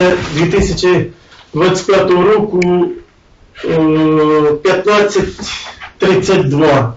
2025 року е, 15.32.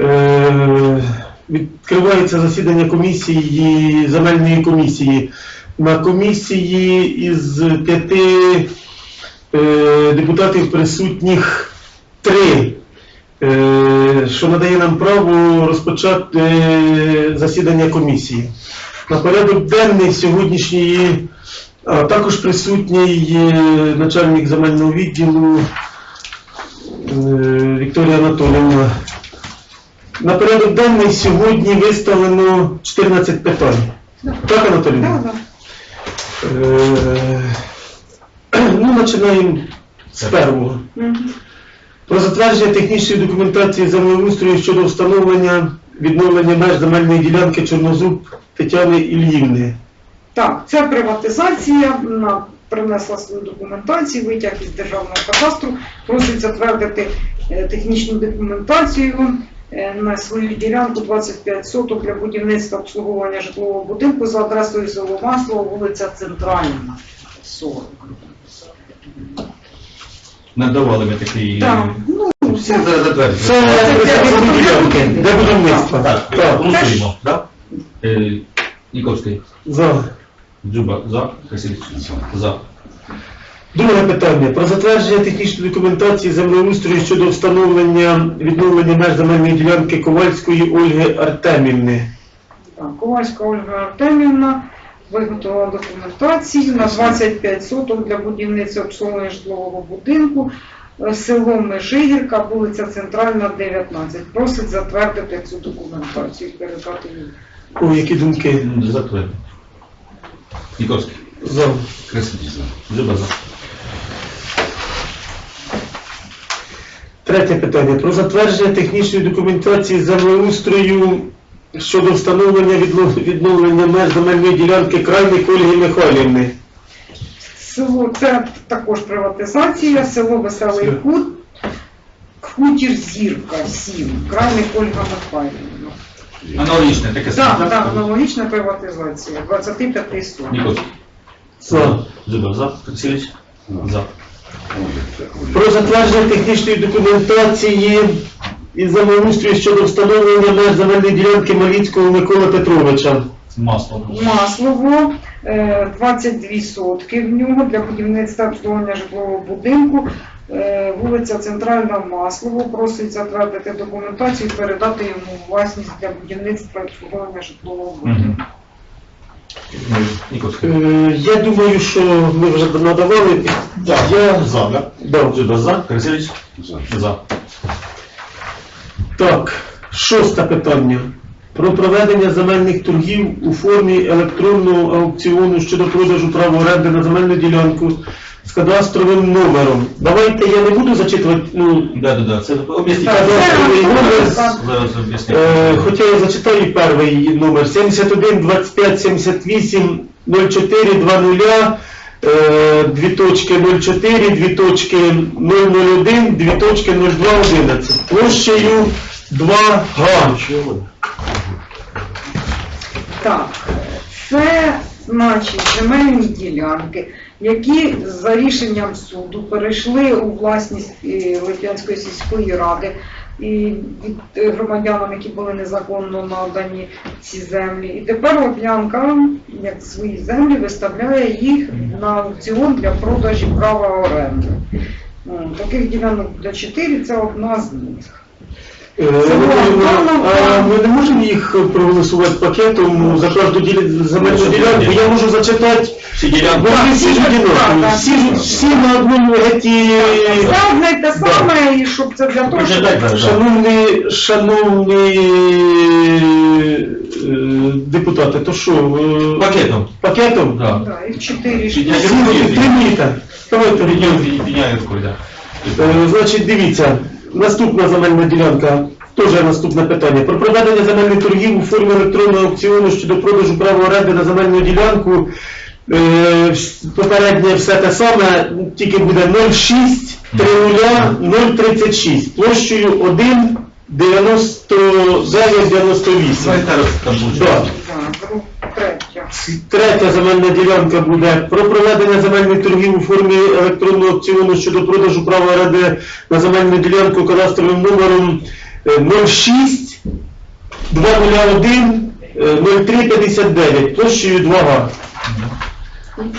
Е, Відкривається засідання комісії, земельної комісії. На комісії із п'яти е, депутатів присутніх три, е, що надає нам право розпочати е, засідання комісії. На порядок денний сьогоднішньої також присутній начальник земельного відділу е, Вікторія Анатоліївна. На порядок денний сьогодні виставлено 14 питань. Так, Анатоліївна? Да, да. Е, Ну, починаємо з першого. Про затвердження технічної документації землеустрою щодо встановлення відновлення меж земельної ділянки Чорнозуб Тетяни Ільївни. Так, це приватизація. Вона принесла свою документацію, витяг із державного кадастру, просить затвердити е, технічну документацію е, на свою ділянку 25 соток для будівництва обслуговування житлового будинку за адресою село Масло, вулиця Центральна, 40. Надавали ми такий... Так, ну, Всі. Це де будівництво. Так, Так. голосуємо, так? Е, Ніковський, За. Дзюба, за, Красиліч, за. Друге питання. Про затвердження технічної документації землеустрою щодо встановлення відновлення меж земельної ділянки Ковальської Ольги Артемівни. Так, Ковальська Ольга Артемівна виготовила документацію на 25 соток для будівництва обслуговування житлового будинку. Е, Село Межигірка, вулиця Центральна, 19. Просить затвердити цю документацію і передати їй. О, які думки? Затвердили. Ніковський, За. Красиліч, Дзюба, за. Третє питання. Про затвердження технічної документації землеустрою щодо встановлення відно- відновлення меж земельної ділянки крайніх Ольги Михайлівни. Село це також приватизація, село Веселий Кут, хутір Зірка, 7, крайник Ольга Михайлівна. Аналогічне, таке саме. так, аналогічна приватизація, 25 соток. Ніковський, За. Дзюба, за, Красиліч, за. Про затвердження технічної документації і землеустрою щодо встановлення меж земельної ділянки Маліцького Миколи Петровича. Масло. Маслово, е, 22 сотки в нього для будівництва обслуговування житлового будинку. Е, Вулиця Центральна Маслово просить затвердити документацію і передати йому власність для будівництва і обслуговування житлового будинку. Е, Я думаю, що ми вже надавали. Я За, да? Да. Дзюба, за, Красиліч, за. Так, шосте питання. Про проведення земельних торгів у формі електронного аукціону щодо продажу права оренди на земельну ділянку з кадастровим номером. Давайте я не буду зачитувати, ну, Да, да, да, це об'ясніть. Кадастровий номер. Зараз е, хоча я зачитаю перший номер 71 25 78 04 20 е, дві точки 04, дві точки 001, дві точки 02 11. Площею 2 га. Так, це значить земельні ділянки, які за рішенням суду перейшли у власність е, Лип'янської сільської ради і від е, громадянам, які були незаконно надані ці землі. І тепер Лип'янка, як свої землі, виставляє їх на аукціон для продажі права оренди. Таких ділянок буде чотири, це одна з них. Е, А ми не можемо їх проголосувати пакетом за кожну земельну ділянку. Я можу зачитати, Всі ділянки. вони всі ж одинакові. Всі, ж- всі на одному геті. Це одне й те саме, і щоб це для того, щоб... Шановні, шановні е, депутати, то що? е, Пакетом. Пакетом? Да. Да, їх чотири Я. Всі підтримуєте? Давайте підняв. підняє да. Е, Значить, дивіться, наступна земельна ділянка, теж наступне питання. Про проведення земельних торгів у формі електронного аукціону щодо продажу права оренди на земельну ділянку. Е, Попереднє все те саме, тільки буде 06 30 036 площею 1 99 98. Давайте буде. Да. Третя. Земельна ділянка буде про проведення земельних торгів у формі електронного аукціону щодо продажу права оренди на земельну ділянку кадастровим номером е, 06 201 е, 0359 площею 2 га.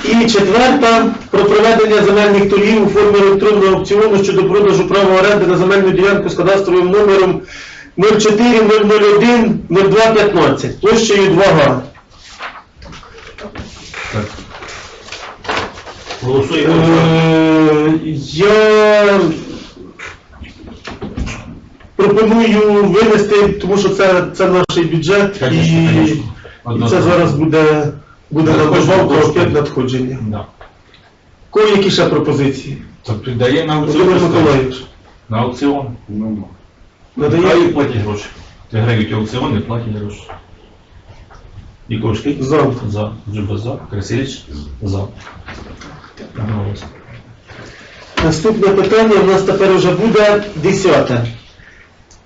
І четверта про проведення земельних торгів у формі електронного аукціону щодо продажу права оренди на земельну ділянку з кадастровим номером 04001 0215 площею 2 га. Голосуємо. Е, Я пропоную винести, тому що це, це наш бюджет і, Конечно, конечно. і це зараз буде, буде Надходження надбавка коштів. опять надходження. Да. Кого які ще пропозиції? Тобто дає на аукціон. Володимир. Миколаївич. На аукціон. Надає Хай платять гроші. Виграють аукціон і платять гроші. Ікорський? За. За. Джуба за. Красиліч? За. Наступне питання у нас тепер вже буде десяте.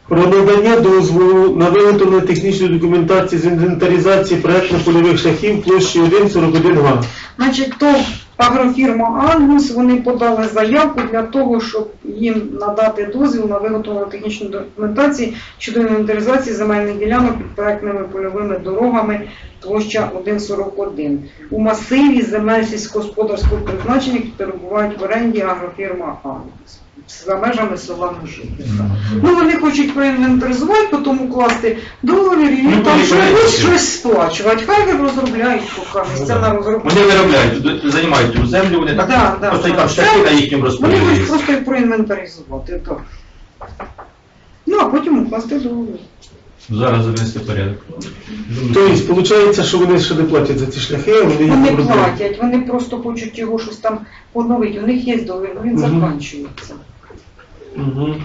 Про надання дозволу на виготовлення технічної документації з інвентаризації проєктно-польових шахів площі 1,41 га. Значить, то агрофірма Ангус, вони подали заявку для того, щоб їм надати дозвіл на виготовлення технічної документації щодо інвентаризації земельних ділянок під проектними польовими дорогами площа 1,41 у масиві земель сільськогосподарського призначення, які перебувають в оренді агрофірма Ангус за межами села Мужиківка. Ну, вони хочуть проінвентаризувати, потім укласти договір і Ну, там вони щось, щось сплачувати. Хай розробляють, поки Ну, на розробку. Вони виробляють, займають цю землю, вони так Да, да, просто да. там шляхи на їхньому Вони хочуть просто їх проінвентаризувати. Так. Ну, а потім укласти договір. Зараз завести порядок. Тобто, виходить, що вони ще не платять за ці шляхи, а вони їх Вони обробляють. платять, вони просто хочуть його щось там поновити. У них є договір, він Мгм. закінчується. Мгм.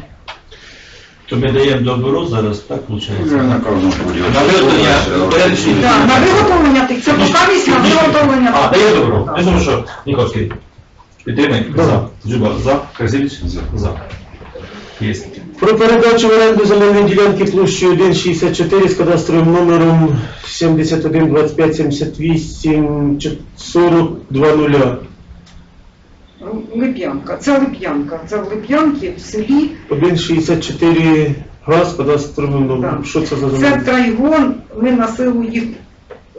То ми даємо добро зараз, так виходить? На кожному поділі. На виготовлення на виготовлення тих, це покавість на виготовлення. А, дає добро. Я думаю, що Ніковський. Підтримай. За. Джуба. За. Красиліч. За. За. Є. Про передачу в оренду земельної ділянки площею 1,64 з кадастровим номером 71 25 78 40 20. Лип'янка. Це Лип'янка. Це в Лип'янці в селі 1,64 га з кадастровим. Так. Що це за Це земля? трайгон, ми на силу їх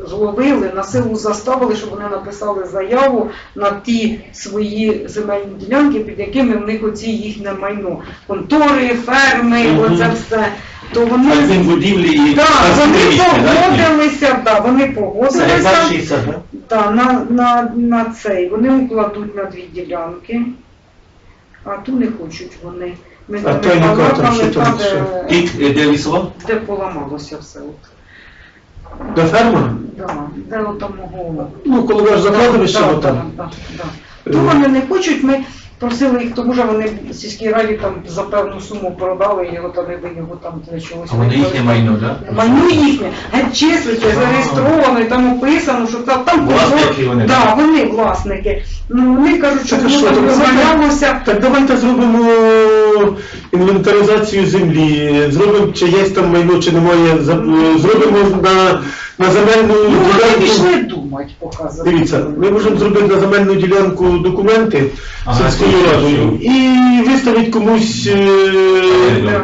зловили, на силу заставили, щоб вони написали заяву на ті свої земельні ділянки, під якими в них оці їхнє майно. Контори, ферми, Мгм. оце все. То вони, будівлі і да, вони приміщення, так? погодилися, да, вони Це погодилися 60, так? Да, на, на, на цей. Вони укладуть на дві ділянки, а ту не хочуть вони. Ми з А ними там, балакали, що там, та, що? де, І е, де лісова? де поламалося все. От. До фермера? Да, де отам мого. Ну, коли ваш закладовище, Да, от да, там. да, да. То вони не хочуть, ми просили їх, тому що вони в сільській раді там за певну суму продали його, там і ви його там для чогось. А вони їхнє майно, так? Майно їхнє, геть числиться, зареєстровано, і там описано, що там, там Власники вони, да, да? вони власники. Ну, вони кажуть, що Так, а воно що, там так визволялося. Так давайте зробимо інвентаризацію землі, зробимо, чи є там майно, чи немає, за- е, зробимо на, на земельну Ну, вони ділянку. пішли думати, показувати. Дивіться, ми можемо зробити на земельну ділянку документи Ага, сільською радою і виставити комусь е,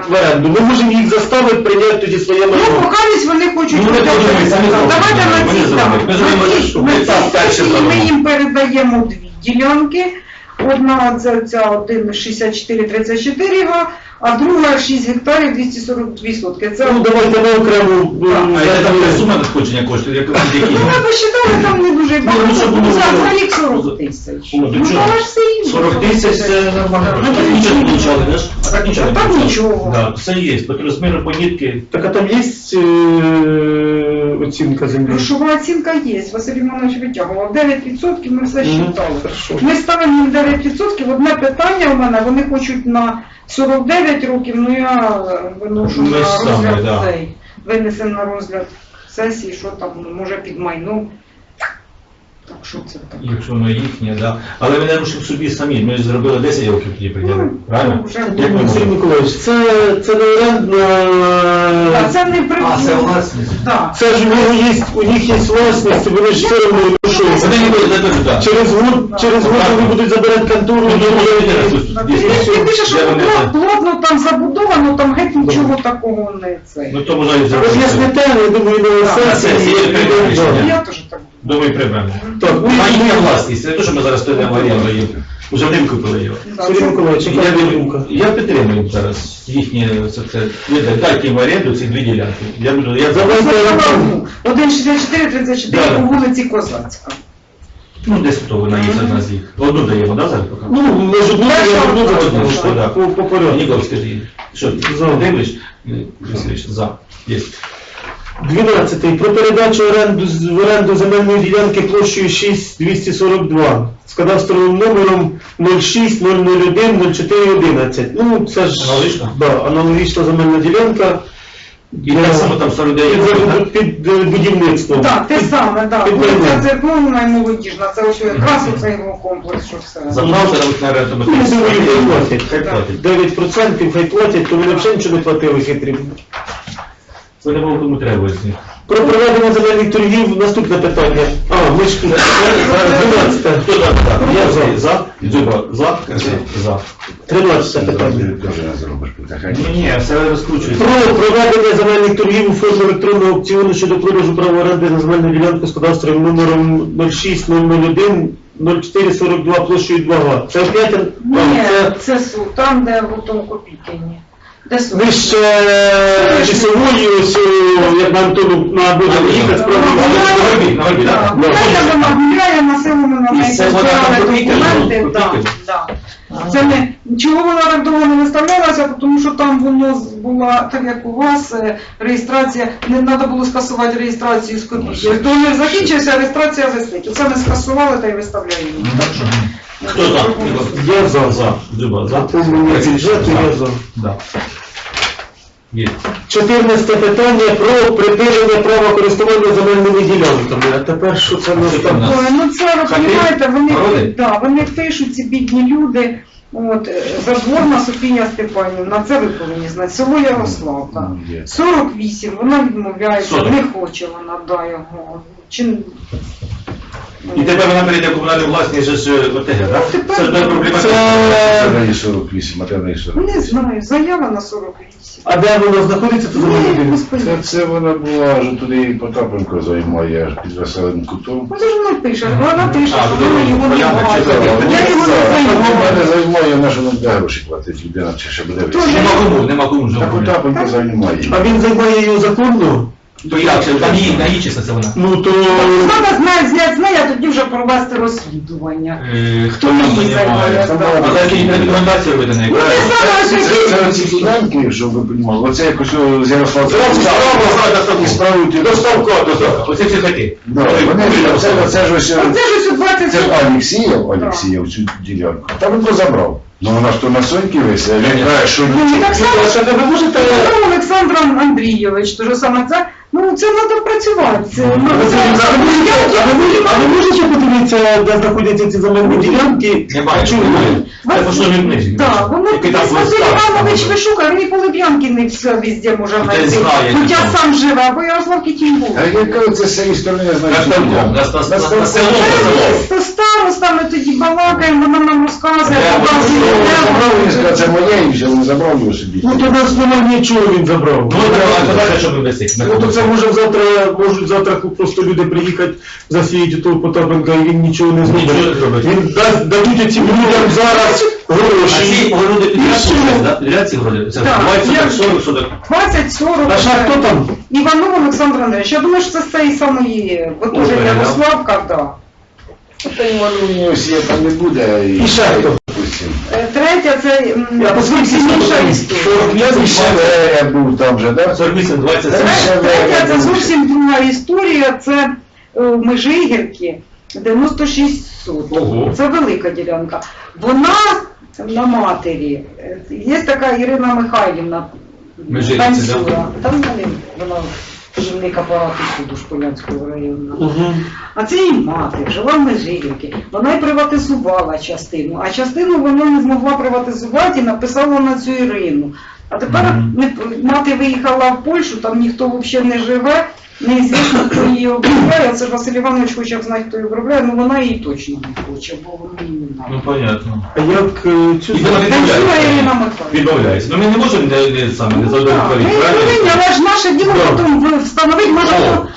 в оренду. Ми можемо їх заставити прийняти тоді своє Ну, майно. вони хочуть Ну, вони. Давайте на Вони зроблять. Ми зробимо, На цій- що на ми цій так перше сесії ми зробимо. їм передаємо дві ділянки. Одна це ця 1,6434 га, а друга 6 гектарів 242 сотки. Це Ну давайте ми окремо. е, А яка там за- сума надходження коштує? Як які? Ну, ми посчитали, там не дуже ну, щоб багато. було- За за рік 40 тисяч. О, Ну, чого? але ж все рівно 40 тисяч це нормально. Ну, так нічого не получали, знаєш? А так нічого не Там получали. нічого. Да, все є. По розміру понітки. Так а там є е, оцінка землі? Грошова оцінка є. Василь Іванович витягував. 9% ми все Мгм, считали. Хорошо. Ми ставимо їм 9%. Одне питання у мене, вони хочуть на 49 років, ну я виношу Ми на саме, розгляд да. цей. Винесемо на розгляд сесії, що там, може під майном. Так Так що це так? Якщо воно їхнє, да. Але ми не рушимо собі самі. Ми ж зробили 10 років тоді приділи. Ну, Правильно? вже Як Сергій? Миколаївич, це, це не орендна... А це не при... А, це власність. Да. Це ж у них є, у них є власність, вони ж все одно ну що, Вони не будуть забити, так. Через год, через год вони будуть забирати контору, Ну, ну, ну, Ти пишеш, що плотно там забудовано, там геть нічого такого не це. Ну то і. Роз'ясните, я думаю, на сесії. сесії рішення. Я теж так Думаю, приберемо. Так, у А їхня власність, це не те, що ми зараз стоїмо в оренду їм. Уже його. думаю. Сергій Миколаївич, Я, яка думка? я підтримую зараз їхні це, це, видать, дайте їм в оренду ці дві ділянки. Я буду, я за разом. 1,64, 34 Да. по вулиці Козацька. ну десь то вона є одна з їх. Одну даємо, да, зараз поки? Ну, бути, я Перша одну одна, запитаю, що, да. по, по порядку. Нікол, скажи, що За. ти дивиш? Васильович, за. Є. 12. Про передачу оренду, в оренду земельної ділянки площею 6242 з кадастровим номером 06001 0411. Ну, це ж Аналогічно? Да, аналогічна земельна ділянка. І так само там 49 під, років, під, е, будівництвом. Так, те саме, так. під Вулиця. Церковна і молодіжна. Це ось якраз оцей його комплекс, що все. Забрав зараз на оренду. Ну, думаю, хай платять. Хай платять. 9% хай платять, то вони взагалі нічого не платили хитрі. Це не було кому треба з. Про проведення земельних торгів наступне питання. А, ми ж. Зараз 12. Хто за? Я за. за. За. Дзюба. За. За. 13 питання. Ні, ні, все розкручується. Про проведення земельних торгів у формі електронного аукціону щодо продажу права оренди на земельну ділянку з кадастровим номером 06001 0442 площею 2 га. Це опять Ні, це це суд, там, де в тому Де суд? нижче ось як на Антону на Божому їхати, справді. На Горбі, на неї це документи. ну. Це не чого вона так довго не виставлялася, тому що там воно була, так як у вас, е, реєстрація, не треба було скасувати реєстрацію з копійки. То не закінчився, реєстрація висить. Оце ми скасували та й виставляємо. Ну, Хто за? Я за. За. Дзюба. За. Бюджету я за. Да. Є. 14 питання про припинення права користування земельними ділянками. А тепер що це нас там? Ой, ну це ви Хати? розумієте, вони, да, вони пишуть, ці бідні люди. От, е, Задворна Софія Степанівна, це ви повинні знати, село Ярославка. 48, вона відмовляється, Соток. не хоче вона да його. Чи... І тепер вона перейде в комунальну власність же ж ОТГ, так? Це ж не проблема. Це- Це неї 48, а де неї 48. Не знаю, заява на 48. А де воно знаходиться, то Ні. Це, це вона була аж туди Потапенко займає, аж під веселим кутом. Вона ж вона пише, вона пише, А, що вона його не так? Я його не Вона не займає, вона ж не буде гроші платить, людина чи ще буде Нема кому, нема кому вже. Та Потапенко займає. А він займає його законно? То як? Це Там її, на її числа це вона. Ну то... Треба знати, зняти з неї, а тоді вже провести розслідування. Е, Хто там? А її рекомендації Ну, ти сама ж Це, це ці ділянки, щоб ви розуміли, оце якось о, з Ярослава і справити До ставка, до ставка. Оце всі хати. Да, вони ж, це, це ж ось, Оце ж ось у 20 це ж Олексієв, Олексієв цю ділянку. Та він забрав. Ну вона ж то на соньки висить, а він каже, що Ну, і так само, Що ви можете... Петро Олександр Андрійович, то же саме це, ну це треба працювати. Це, ну, А ви це, можете- а а ви можете- подивитися, де знаходяться ці земельні ділянки? Не бачу. Чому? Це поштові книжки. Так, воно Який там Василь листак Іванович там. вишукає, він і коли п'янки не все везде може знайти. знає, Хоча що. сам живе, або Ярославки тім був. А яка це з цієї сторони, я знаю, На що ставку, ділянка. на ста- На на- ставку. на село, на село. То староста, тоді балакаємо, вона нам розказує, воно? воно. це моє, і взяв, не забрав його собі. Ну то нас немає нічого він забрав. Ну, а тоді що ви висить? Ну то це може завтра, можуть завтра просто люди приїхати, засіяти того Потапенка і він нічого не Нічого не зробить. зробить. Він дасть, дадуть цим людям зараз А ці гроші. огороди І підряд да? Підряд ці огороди? Це Так, 20 я- соток, 40 соток. 20-40. А ще хто там? Іванов Олександр Андрійович. Я думаю, що це з цієї самої, бо теж Опера, да? Ярославка, да. Та й воно ось там не буде. І ще хто? допустим. Е, Третя це м, Я посмотрю, зовсім інша історія. Я ще був там же, да? 48, 20 Це Третя це зовсім друга історія. Це е, Межигірки, 96 соток. Ого. Це велика ділянка. Вона на матері. Е, Є така Ірина Михайлівна. Межигірці, танцюра. Там вони, вона керівник апарату суду Шполянського району. Угу. А це її мати, жила в Межирівці. Вона й приватизувала частину, а частину вона не змогла приватизувати і написала на цю Ірину. А тепер угу. мати виїхала в Польщу, там ніхто взагалі не живе, неізвісно, хто її обробляє. Це Василь Іванович хоче б знати, хто її обробляє, але вона її точно не хоче, бо вона її не Ну, понятно. А як е, цю І вона відмовляється. Ірина Михайлівна. Відмовляється. Ну ми не можемо не, не, саме, не Ну, так, ми правильно? повинні, але ж наше діло Да. потім встановити, може, хто-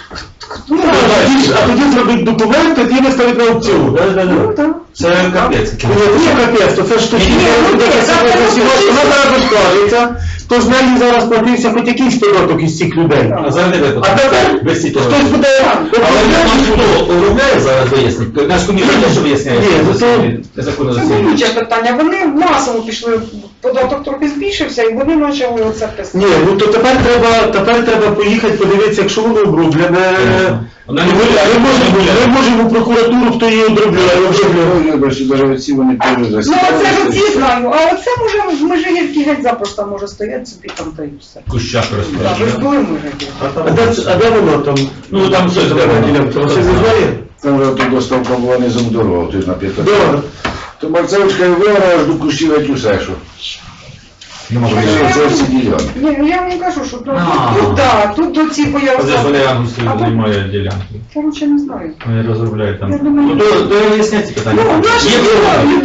ну, Ну, а тоді ж- а тоді зробити документ, тоді виставити на аукціон. Да, да, ну, так. Це капець. Ні, це капець, то це ж тоді Ні, ні, ну, ні, красиво це вона зараз розкажеться, то з нею зараз платився хоч якийсь податок із цих людей. А зараз не випадок. А тепер без ці хтось буде Але наш хто обробляє зараз вияснить? Наш комітет теж виясняє. Ні, ну, це- Незаконно Це засідання. болюче питання. Вони масово пішли, податок трохи збільшився, і вони почали оце писати. Ні, ну то тепер треба, тепер треба поїхати подивитися, якщо воно оброблене. Вона Ми не ми не можемо, гуляє. ми можемо в прокуратуру, хто її обробляє, обробляє. Навіть оці вони теж Ну оце ж оці знаю, а оце може в Межигірці геть запросто може стояти собі там та й все. В кущах Так, ви ж розправляє. були в Межигірці. А де, це- а де воно там? Ну, там воно. ділянка. Василь не знає? Там вже тут доставка була не за дорогу, на п'ятах. Да. То Марцевичка і виграла аж до кущів геть усе, що. Нема Що виїжджати. Це всі ділянки. Ні, ну я вам кажу, що тут, А. тут, да, тут до ці Оце ж пояснення. Ангусів займає ділянки. Короче, не знаю. Вони розробляють там. Я думаю, Ну, то, то виясняйте питання. Ну, наші Є проблеми.